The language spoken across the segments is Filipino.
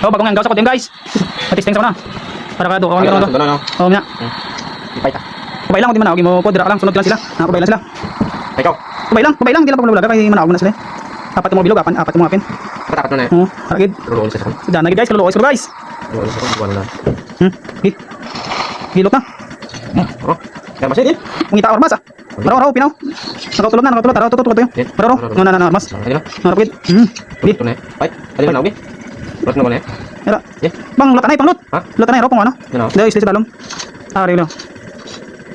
Oh, bagong hanggaw sa kutin guys. Matisting sa na. Para ka do. Oh, Ano, ano? Oh, nya. Ipay ta. Kubay lang, di man ako mo ko dira lang sunod lang sila. Na kubay lang sila. Ikaw. Kubay lang, kubay lang, di lang pag kay manawag na sila. Apat mo bilog, apat apat mo apin. Patakat mo na eh. Oh, aragid. Luluon sa sakon. Na gid guys, kaluluoy ko guys. Luluon sa sakon. Buwan na. Hmm. Gi. Gilot na. Oh. Kaya masih din. Mungita ormas ah. Araw araw pinaw. Nakatulog na, nakatulog. Araw tutut tutu. Yeah. Araw araw. No na na na ormas. Ano na? Narapid. Hmm. Gi. Ito na. Pay. Tadi na lagi. Terus na ko na eh. Era. Yeah. Bang lut anay pang lut. Ha? Lut anay ro pang ano? Ano? Dahil isli sa dalom. Ah, lang.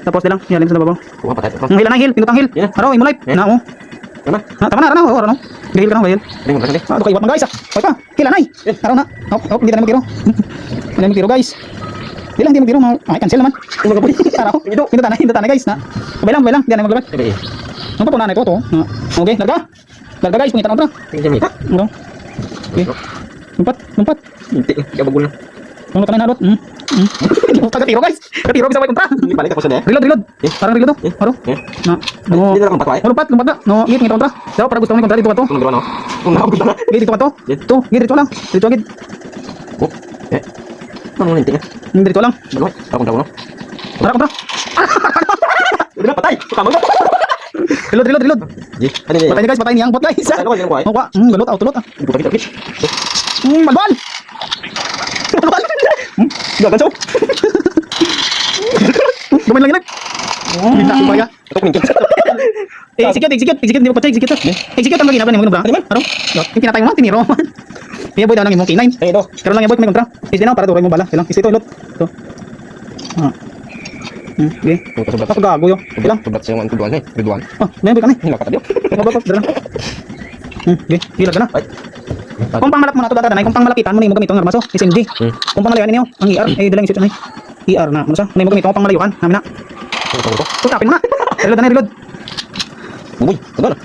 Tapos dilang, yalim sa babaw. Kuha patay. Oh. Ang hil anay hil, pinutang hil. Araw imo live. Na oh. Ano? Na tama na, ano, oh, ano. Gihil ka na, gihil. Tadi mo kasi. Ah, do kay wat man guys ah. Hoy pa. Hil anay. Araw na. Hop, hop, hindi na magtiro. Hindi na magtiro guys. Di lang, di magtiro. ma- Ay, cancel naman. Araw. Ito, pinutang na, pinutang na guys na. Kabay lang, kabay lang. Di na maglabas. Ano pa po nanay ko to? Ah, Okay, larga. Larga guys, pungitan kontra. Tingin mi. Ano? Okay. Lumpat, lumpat. Hindi. Kaya bagul na. Ano ka na nalot? Hmm. Hmm. Katiro guys. Katiro bisa kontra. Hindi balik ako sa eh. Reload, reload. Eh. Parang reload to. Eh. Aro. Eh. Na. No. Hindi na lang patway. Oh, lumpat, lumpat na. No, git ngito kontra. Daw para gusto mo ni kontra dito ka to. Kung nagawa no. Kung nakabot na. Git dito ka to. Eh. To, git dito lang. Dito git. Oh. Eh. Ano mo ninting? Hmm, Dito lang. Bagay. Ako daw no. Para kontra. Hindi na patay. Na. Reload, reload, reload. Ano? Patay guys, patay niya ang bot guys. Ano ba yung kuhay? Oh, wa. Hmm, galot, auto lot ah. Hindi ko kita kit. Hmm, balbal. Balbal. Hmm, gagan so. Gumain lang ilag. Hindi na kaya. Ito ninting. Eh, execute, execute, execute, di ba patay, execute. Execute ang lagi na ba ni mo nabra? Ano? Yung tinatay mo, tiniro. Kaya boy daw nang imong K9. Eh ito. Pero lang yung boy may kontra. Is din para tuloy mo bala. Ilang, is ito ilot. Ito. Ah. Hmm, okay. Ito sa Ako gago yo. Ilang. Tubat sa yung tuduan eh. Tuduan. Oh, may boy kani. Hindi makatabi. Baba, baba, dala. Hmm, okay. Gila ka na. Ay. Kung pangmalap mo na ito data na, kung pangmalapitan mo na yung gamit ang armaso, SMG. Hmm. Kung pangmalayuan ninyo, ang ER, eh, dalang isip na ER na, ano sa? Ano yung gamit ang pangmalayuan? Namin na. Ito ko. Tutapin mo na. Reload na, reload. Buboy. Ito na.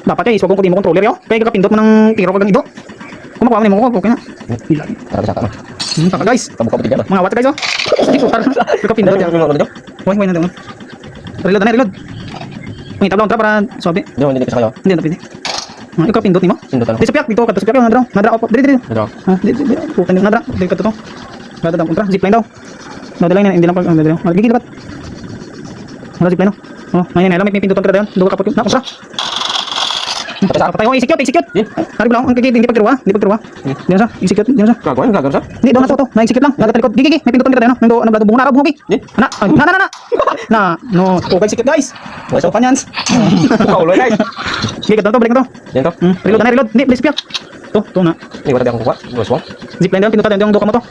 Dapat eh, iswag ko di mo controller yo. Kaya kakapindot mo ng tiro kag ido. Kung makuha mo ni mo ko, okay na. Para sa kana. Hmm, kaka guys. Kabuka pa tigyan. Mga wat guys oh. Hindi ko kakapindot Ano yan. ano? Hoy, hoy na doon. Reload na, reload. May tabla kontra para sobe. Hindi hindi ka sa kayo. Hindi na pwede. Ah, ikaw pindot nimo. Sindot ano? Di sa piyak dito ka sa piyak nadra. Nadra opo. Dili dili. Ito. Ah, di di. Puta ni nadra. Dili ka to. Gada daw kontra. Zipline daw. No, dali na hindi lang pag ano dali. Magigil dapat. Ano zipline no? Oh, ngayon na lang may pindutan ka dayon. Dugo ka po. Na kontra. Patay sa Patay ko, execute, execute. Hari bilang, ang kikit, hindi pagtiruwa, hindi pagtiruwa. Eh? Diyan sa, execute, diyan sa. Gagawa yung gagawin sa. Hindi, doon na to, to, na-execute lang, nagata likod. Gigi, may pindutan dayon, no? Nang do, nang bunga na bungi. Na, na, na, na, na. Na, no, okay, execute guys. So, kanyans. Paulo guys. Gigi, to, balik na to. Yan to. Hmm, reload na, reload. Hindi, please, piyak. To, to na. Ko tabi akong kuha. Gusto mo? Zipline doon, pindutan yung duka mo to.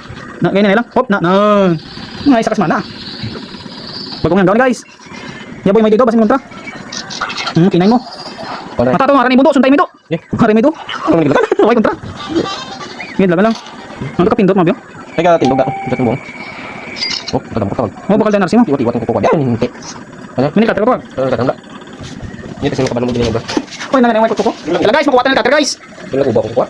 Na, ganyan na lang. Hop, na, na. Ngay, sakas man na. Bagong hanggaw ni guys. Yaboy, may dito, basin kontra. Hmm, kinay mo. Wala. Mata to, maraming mundo, suntay mo ito. Eh? Maraming ito. Ano nagilata? Okay, kontra. Ganyan lang lang. Ano ka pindot, mabyo? Teka, tindog ako. Ito buong. Oh, kadang ko. Oh, bakal dan narsimo. Iwat-iwat ang kukuha. Yan, hindi. Ano? Mini cutter ko. Ano kadang Ini kasi makabalo mo din yung ba? Oy, nang nang may kuko. Kala guys, makuha tayo ng cutter guys. Ano ko ba kukuha?